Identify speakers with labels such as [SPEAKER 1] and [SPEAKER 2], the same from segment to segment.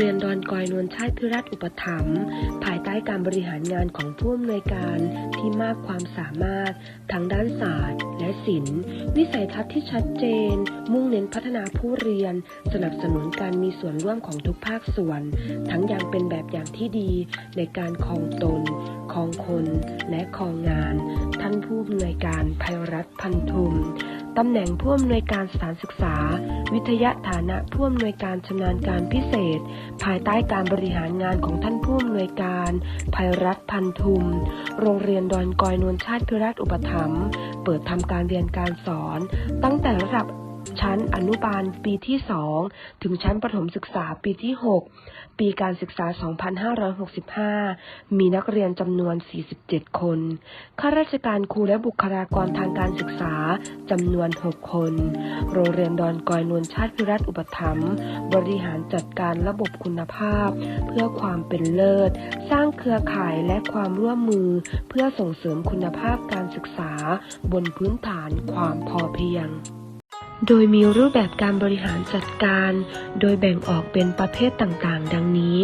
[SPEAKER 1] เรียนดอนกอยนวลชาติพิรัตอุปถัมภ์ภายใต้การบริหารงานของผู้อำนวยการที่มากความสามารถทั้งด้านศาสตร์ และศิลป์ วิสัยทัศน์ที่ชัดเจน มุ่งเน้นพัฒนาผู้เรียน สนับสนุนการมีส่วนร่วมของทุกภาคส่วน ทั้งยังเป็นแบบอย่างที่ดีในการคองตนคองคน และคองงาน ท่านผู้อำนวยการภัยรัตน์พันธุม ตำแหน่งผู้อำนวยการสถานศึกษา วิทยาฐานะผู้อำนวยการชำนาญการพิเศษ ภายใต้การบริหารงานของท่านผู้อำนวยการภัยรัตพันธุม โรงเรียนดอนกอยนวลชาติพิรัตอุปถัมภ์เปิดทำการเรียนการสอน ตั้งแต่ระดับชั้นอนุบาลปีที่ 2 ถึงชั้นประถมศึกษาปีที่6 ปีการศึกษา 2565 มีนักเรียนจำนวน 47 คน ข้าราชการครูและบุคลากรทางการศึกษาจำนวน 6 คน โรงเรียนดอนกอยนวลชาติพิรัตอุปถัมภ์บริหารจัดการระบบคุณภาพ เพื่อความเป็นเลิศ สร้างเครือข่ายและความร่วมมือ เพื่อส่งเสริมคุณภาพการศึกษา บนพื้นฐานความพอเพียง โดยมีรูปแบบการบริหารจัดการ โดยแบ่งออกเป็นประเภทต่างๆ ดังนี้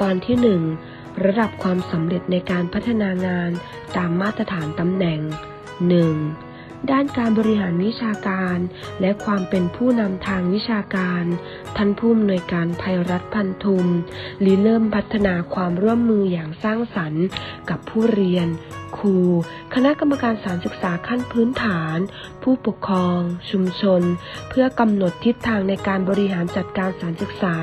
[SPEAKER 1] ตอนที่ 1 ระดับความสำเร็จในการพัฒนางานตามมาตรฐานตำแหน่ง 1. ด้านการบริหารวิชาการ และความเป็นผู้นำทางวิชาการ ท่านผู้อำนวยการภัยรัฐพันธุมริเริ่มพัฒนาความร่วมมืออย่างสร้างสรรค์กับผู้เรียน ครู คณะกรรมการสารศึกษาขั้นพื้นฐาน ผู้ปกครอง ชุมชน เพื่อกำหนดทิศทางในการบริหารจัดการสารศึกษา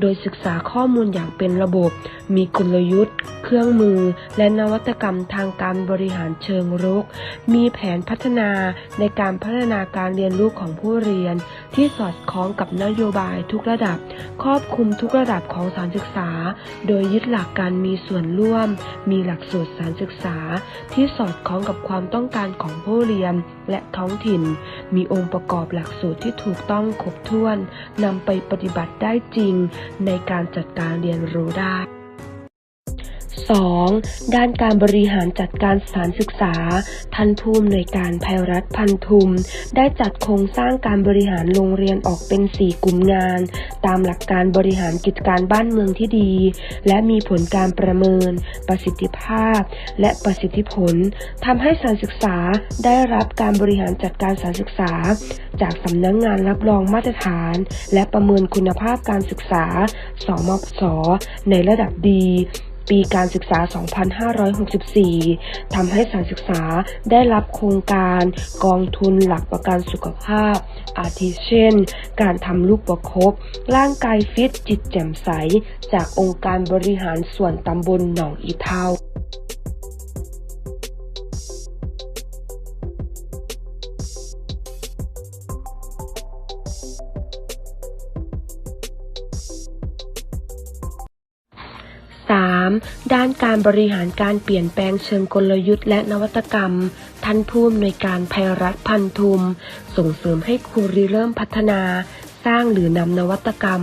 [SPEAKER 1] โดยศึกษาข้อมูลอย่างเป็นระบบ มีกลยุทธ์ เครื่องมือ และนวัตกรรมทางการบริหารเชิงรุก มีแผนพัฒนาในการพัฒนาการเรียนรู้ของผู้เรียน ที่สอดคล้องกับนโยบายทุกระดับ ครอบคลุมทุกระดับของสารศึกษา โดยยึดหลักการมีส่วนร่วม มีหลักสูตรสารศึกษาที่สอดคล้องกับความต้องการของผู้เรียนและท้องถิ่น มีองค์ประกอบหลักสูตรที่ถูกต้องครบถ้วนนำไปปฏิบัติได้จริงในการจัดการเรียนรู้ได้ 2. ด้านการบริหารจัดการสถานศึกษา ท่านผู้อำนวยการภัยรัฐพันธุม ได้จัดโครงสร้างการบริหารโรงเรียนออกเป็น 4 กลุ่มงาน ตามหลักการบริหารกิจการบ้านเมืองที่ดี และมีผลการประเมิน ประสิทธิภาพ และประสิทธิผลทำให้สถานศึกษาได้รับการบริหารจัดการสถานศึกษา จากสำนักงงานรับรองมาตรฐาน และประเมินคุณภาพการศึกษา สมปสในระดับดี ปีการศึกษา 2564 ทำให้สถานศึกษาได้รับโครงการกองทุนหลักประกันสุขภาพ อาทิเช่น การทำลูกประคบร่างกายฟิตจิตแจ่มใส จากองค์การบริหารส่วนตำบลหนองอีเทา การบริหารการเปลี่ยนแปลงเชิงกลยุทธ์และนวัตกรรม ท่านผู้อำนวยการภัยรัฐพันธุม ส่งเสริมให้ครูริเริ่มพัฒนา สร้างหรือนำนวัตกรรม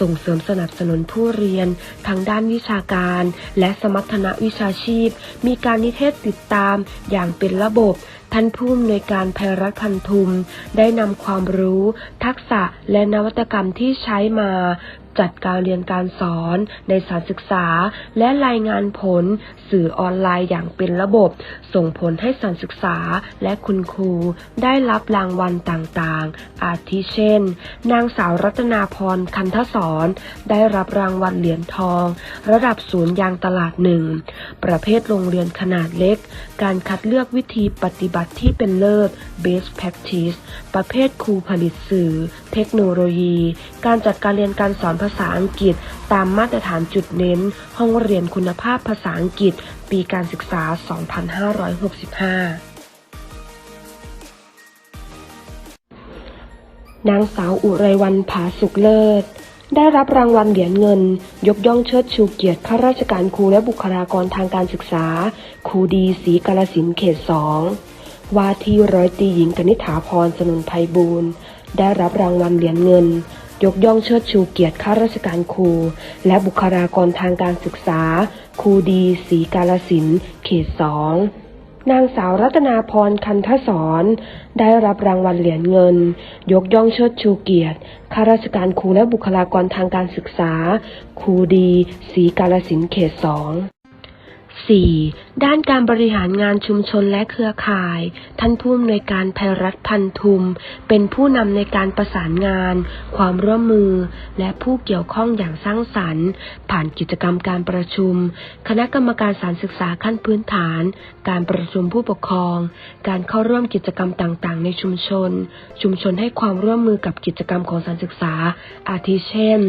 [SPEAKER 1] ส่งเสริมสนับสนุนผู้เรียนทางด้านวิชาการ และสมรรถนะวิชาชีพ มีการนิเทศติดตามอย่างเป็นระบบท่านผู้อำนวยการภัยรัฐพันธุม ได้นำความรู้ ทักษะและนวัตกรรมที่ใช้มา จัดการเรียนการสอนในสานศึกษา และรายงานผลสื่อออนไลน์อย่างเป็นระบบ ส่งผลให้สานศึกษาและคุณครูได้รับรางวัลต่างๆ อาทิเช่น นางสาวรัตนาพรคันทศรได้รับรางวัลเหรียญทอง ระดับศูนย์ยางตลาดหนึ่ง ประเภทโรงเรียนขนาดเล็ก การคัดเลือกวิธีปฏิบัติที่เป็นเลิศ best practice ประเภทครูผลิตสื่อ เทคโนโลยี การจัดการเรียนการสอนภาษาอังกฤษ ตามมาตรฐานจุดเน้น ห้องเรียนคุณภาพภาษาอังกฤษ ปีการศึกษา 2565นางสาวอุไรวันผาสุขเลิศ ได้รับรางวัลเหรียญเงิน ยกย่องเชิดชูเกียรติข้าราชการครูและบุคลากรทางการศึกษา ครูดีศรีกาลสินเขตสองว่าที่ร้อยตีหญิงกนิษฐาพรสนุนไพบูลย์ ได้รับรางวัลเหรียญเงิน ยกย่องเชิดชูเกียรติข้าราชการครู และบุคลากรทางการศึกษา ครูดีศรีกาลสินเขตสองนางสาวรัตนาพรคันทศรได้รับรางวัลเหรียญเงิน ยกย่องเชิดชูเกียรติข้าราชการครูและบุคลากรทางการศึกษา ครูดีศรีกาลสินเขตสอง 4. ด้านการบริหารงานชุมชนและเครือข่าย ท่านผู้อำนวยการภัยรัฐพันธุม เป็นผู้นำในการประสานงาน ความร่วมมือ และผู้เกี่ยวข้องอย่างสร้างสรรค์ ผ่านกิจกรรมการประชุม คณะกรรมการสารศึกษาขั้นพื้นฐาน การประชุมผู้ปกครอง การเข้าร่วมกิจกรรมต่างๆ ในชุมชน ชุมชนให้ความร่วมมือกับกิจกรรมของสารศึกษา อาทิเช่น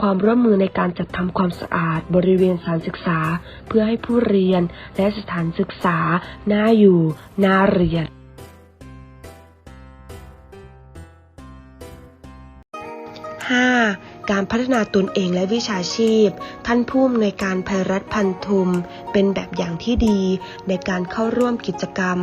[SPEAKER 1] ความร่วมมือในการจัดทำความสะอาด บริเวณสานศึกษา เพื่อให้ผู้เรียนและสถานศึกษา น่าอยู่ น่าเรียนห้า การพัฒนาตนเองและวิชาชีพ ท่านผู้อำนวยการภัยรัฐพันธุม เป็นแบบอย่างที่ดี ในการเข้าร่วมกิจกรรม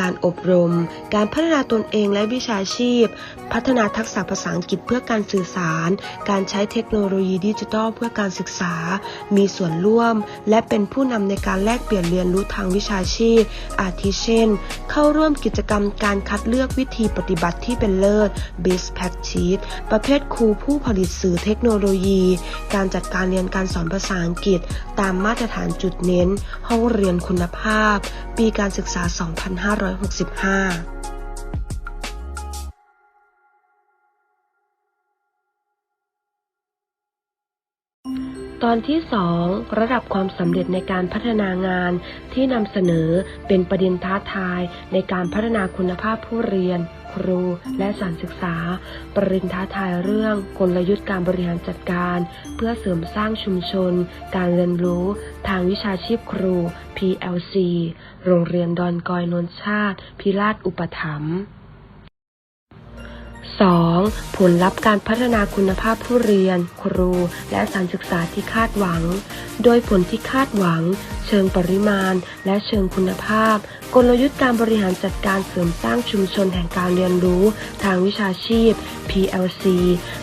[SPEAKER 1] การอบรม การพัฒนาตนเองและวิชาชีพ พัฒนาทักษะภาษาอังกฤษเพื่อการสื่อสาร การใช้เทคโนโลยีดิจิทัลเพื่อการศึกษา มีส่วนร่วม และเป็นผู้นำในการแลกเปลี่ยนเรียนรู้ทางวิชาชีพ อาทิเช่น เข้าร่วมกิจกรรมการคัดเลือกวิธีปฏิบัติที่เป็นเลิศ Best Practice ประเภทครูผู้ผลิตสื่อเทคโนโลยี การจัดการเรียนการสอนภาษาอังกฤษ ตามมาตรฐานจุดเน้น ห้องเรียนคุณภาพ ปีการศึกษา 2565 ตอนที่ 2 ระดับความสำเร็จในการพัฒนางานที่นำเสนอเป็นประเด็นท้าทายในการพัฒนาคุณภาพผู้เรียน ครูและสถานศึกษา ประเด็นท้าทายเรื่องกลยุทธ์การบริหารจัดการ เพื่อเสริมสร้างชุมชน การเรียนรู้ ทางวิชาชีพครู PLC โรงเรียนดอนกอยนนชาติ พิราชอุปถัมภ์ 2. ผลลัพธ์การพัฒนาคุณภาพผู้เรียน ครู และสานศึกษาที่คาดหวัง โดยผลที่คาดหวัง เชิงปริมาณ และเชิงคุณภาพ กลยุทธ์การบริหารจัดการเสริมสร้างชุมชนแห่งการเรียนรู้ ทางวิชาชีพ PLC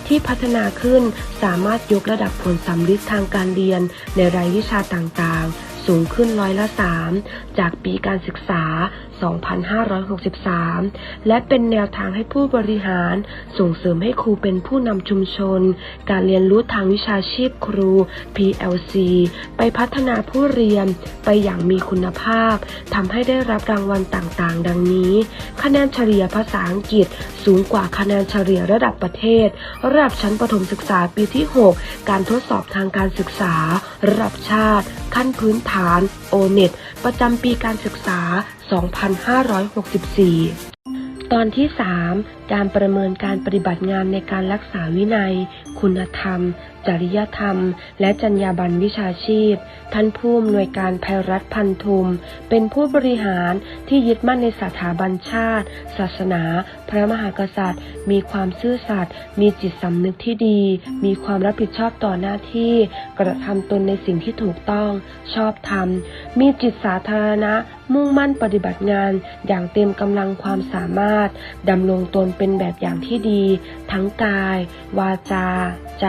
[SPEAKER 1] ที่พัฒนาขึ้นสามารถยกระดับผลสำลิดทางการเรียนในรายวิชาต่างๆ สูงขึ้นร้อยละ 3 จากปีการศึกษา 2563 และเป็นแนวทางให้ผู้บริหารส่งเสริมให้ครูเป็นผู้นำชุมชน การเรียนรู้ทางวิชาชีพครู PLC ไปพัฒนาผู้เรียนไปอย่างมีคุณภาพทำให้ได้รับรางวัลต่างๆ ดังนี้ คะแนนเฉลี่ยภาษาอังกฤษสูงกว่าคะแนนเฉลี่ยระดับประเทศ ระดับชั้นประถมศึกษาปีที่ 6 การทดสอบทางการศึกษา ระดับชาติ ขั้นพื้นฐาน o n e t ประจำปีการศึกษา 2564 ตอนที่ 3 การประเมินการปฏิบัติงานในการรักษาวินัย คุณธรรม จริยธรรม และจรรยาบรรณวิชาชีพ ท่านผู้อำนวยการภัยรัฐพันธุม เป็นผู้บริหารที่ยึดมั่นในสถาบันชาติ ศาสนา พระมหากษัตริย์ มีความซื่อสัตย์ มีจิตสำนึกที่ดี มีความรับผิดชอบต่อหน้าที่ กระทำตนในสิ่งที่ถูกต้อง ชอบธรรม มีจิตสาธารณะ มุ่งมั่นปฏิบัติงานอย่างเต็มกำลังความสามารถ ดำรงตนเป็นแบบอย่างที่ดี ทั้งกาย วาจา ใจ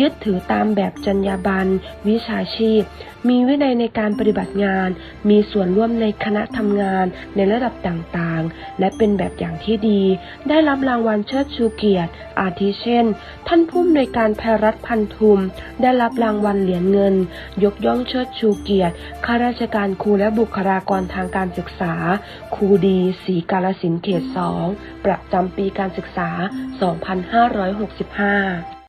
[SPEAKER 1] ยึดถือตามแบบจรรยาบรรณ วิชาชีพ มีวินัยในการปฏิบัติงาน มีส่วนร่วมในคณะทำงานในระดับต่างๆ และเป็นแบบอย่างที่ดีได้รับรางวัลเชิดชูเกียรติ อาทิเช่น ท่านผู้อำนวยการภัยรัฐพันธุม ได้รับรางวัลเหรียญเงิน ยกย่องเชิดชูเกียรติข้าราชการครูและบุคลากรทางการศึกษา ครูดีศรีกาลสินธุ์เขตสองประจำปีการศึกษา 2565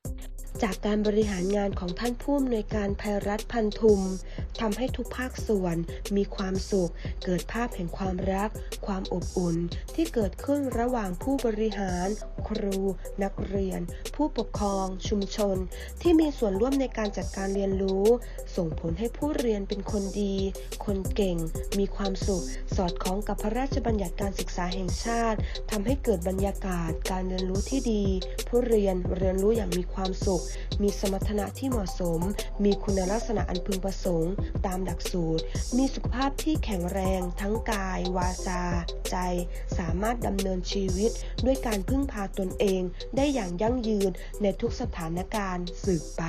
[SPEAKER 1] จากการบริหารงานของท่านผู้อำนวยการภัยรัฐพันธุมทำให้ทุกภาคส่วนมีความสุข เกิดภาพแห่งความรัก ความอบอุ่น ที่เกิดขึ้นระหว่างผู้บริหาร ครู นักเรียน ผู้ปกครอง ชุมชน ที่มีส่วนร่วมในการจัดการเรียนรู้ ส่งผลให้ผู้เรียนเป็นคนดี คนเก่ง มีความสุข สอดคล้องกับพระราชบัญญัติการศึกษาแห่งชาติทำให้เกิดบรรยากาศการเรียนรู้ที่ดี ผู้เรียนเรียนรู้อย่างมีความสุขมีสมรรถนะที่เหมาะสม มีคุณลักษณะอันพึงประสงค์ ตามหลักสูตร มีสุขภาพที่แข็งแรง ทั้งกาย วาจา ใจ สามารถดำเนินชีวิต ด้วยการพึ่งพาตนเอง ได้อย่างยั่งยืนในทุกสถานการณ์สืบไป